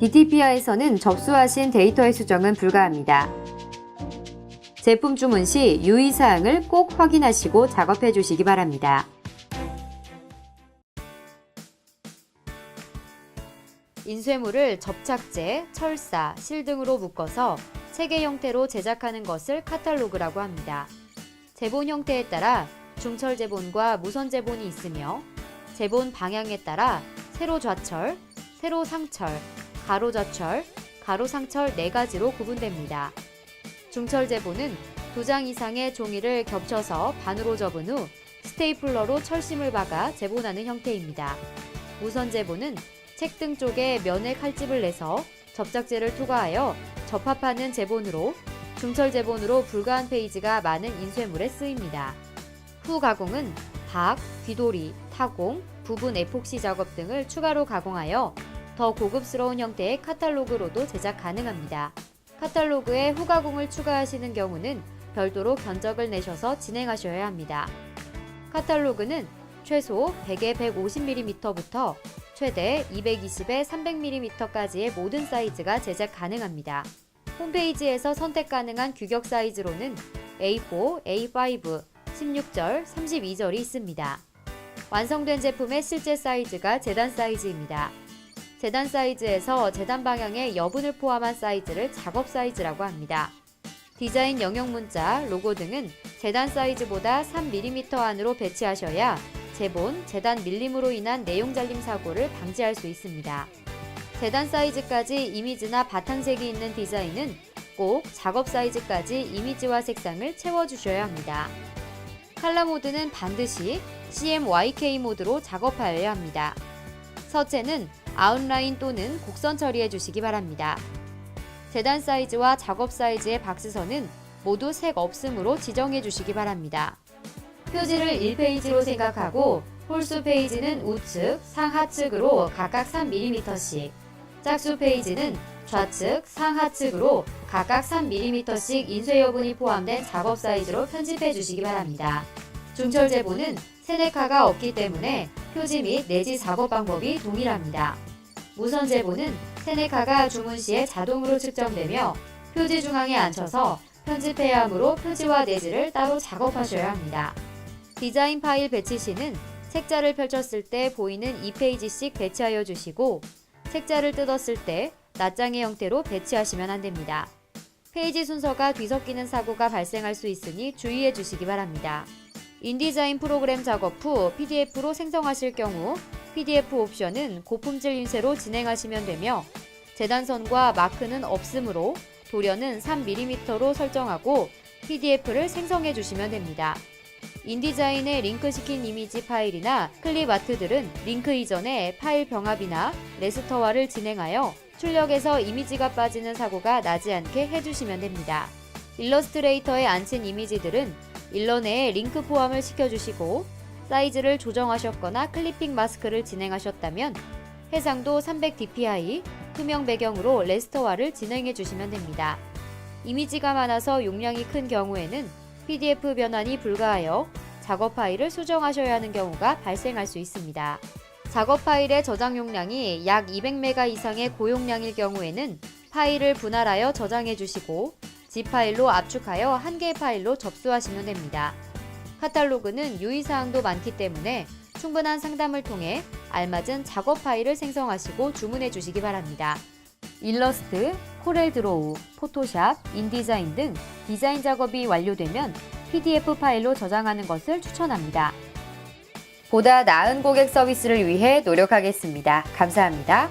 DTPI에서는 접수하신 데이터의 수정은 불가합니다. 제품 주문 시 유의사항을 꼭 확인하시고 작업해 주시기 바랍니다. 인쇄물을 접착제, 철사, 실 등으로 묶어서 체계 형태로 제작하는 것을 카탈로그라고 합니다. 제본 형태에 따라 중철 제본과 무선 제본이 있으며 제본 방향에 따라 세로 좌철, 세로 상철, 가로 좌철, 가로 상철 네 가지로 구분됩니다. 중철 제본은 두 장 이상의 종이를 겹쳐서 반으로 접은 후 스테이플러로 철심을 박아 제본하는 형태입니다. 무선 제본은 책 등 쪽에 면에 칼집을 내서 접착제를 투과하여 접합하는 제본으로 중철 제본으로 불가한 페이지가 많은 인쇄물에 쓰입니다. 후 가공은 박, 귀돌이, 타공, 부분 에폭시 작업 등을 추가로 가공하여 더 고급스러운 형태의 카탈로그로도 제작 가능합니다. 카탈로그에 후 가공을 추가하시는 경우는 별도로 견적을 내셔서 진행하셔야 합니다. 카탈로그는 최소 100에 150mm부터 최대 220에 300mm까지의 모든 사이즈가 제작 가능합니다. 홈페이지에서 선택 가능한 규격 사이즈로는 A4, A5, 16절, 32절이 있습니다. 완성된 제품의 실제 사이즈가 재단 사이즈입니다. 재단 사이즈에서 재단 방향의 여분을 포함한 사이즈를 작업 사이즈라고 합니다. 디자인 영역 문자, 로고 등은 재단 사이즈보다 3mm 안으로 배치하셔야 제본, 재단 밀림으로 인한 내용 잘림 사고를 방지할 수 있습니다. 재단 사이즈까지 이미지나 바탕색이 있는 디자인은 꼭 작업 사이즈까지 이미지와 색상을 채워주셔야 합니다. 칼라 모드는 반드시 CMYK 모드로 작업하여야 합니다. 서체는 아웃라인 또는 곡선 처리해 주시기 바랍니다. 재단 사이즈와 작업 사이즈의 박스선은 모두 색 없음으로 지정해 주시기 바랍니다. 표지를 1페이지로 생각하고 홀수 페이지는 우측, 상하측으로 각각 3mm씩, 짝수 페이지는 좌측, 상하측으로 각각 3mm씩 인쇄 여분이 포함된 작업 사이즈로 편집해 주시기 바랍니다. 중철 제본은 세네카가 없기 때문에 표지 및 내지 작업 방법이 동일합니다. 무선 제본은 세네카가 주문 시에 자동으로 측정되며 표지 중앙에 앉혀서 편집해야 하므로 표지와 내지를 따로 작업하셔야 합니다. 디자인 파일 배치 시는 책자를 펼쳤을 때 보이는 2페이지씩 배치하여 주시고 책자를 뜯었을 때 낱장의 형태로 배치하시면 안 됩니다. 페이지 순서가 뒤섞이는 사고가 발생할 수 있으니 주의해 주시기 바랍니다. 인디자인 프로그램 작업 후 PDF로 생성하실 경우 PDF 옵션은 고품질 인쇄로 진행하시면 되며 재단선과 마크는 없으므로 도련은 3mm로 설정하고 PDF를 생성해 주시면 됩니다. 인디자인에 링크시킨 이미지 파일이나 클립 아트들은 링크 이전에 파일 병합이나 레스터화를 진행하여 출력에서 이미지가 빠지는 사고가 나지 않게 해주시면 됩니다. 일러스트레이터에 앉힌 이미지들은 일러내에 링크 포함을 시켜주시고 사이즈를 조정하셨거나 클리핑 마스크를 진행하셨다면 해상도 300dpi 투명 배경으로 레스터화를 진행해 주시면 됩니다. 이미지가 많아서 용량이 큰 경우에는 PDF 변환이 불가하여 작업 파일을 수정하셔야 하는 경우가 발생할 수 있습니다. 작업 파일의 저장 용량이 약 200메가 이상의 고용량일 경우에는 파일을 분할하여 저장해 주시고 zip 파일로 압축하여 한 개의 파일로 접수하시면 됩니다. 카탈로그는 유의사항도 많기 때문에 충분한 상담을 통해 알맞은 작업 파일을 생성하시고 주문해 주시기 바랍니다. 일러스트, 코렐 드로우, 포토샵, 인디자인 등 디자인 작업이 완료되면 PDF 파일로 저장하는 것을 추천합니다. 보다 나은 고객 서비스를 위해 노력하겠습니다. 감사합니다.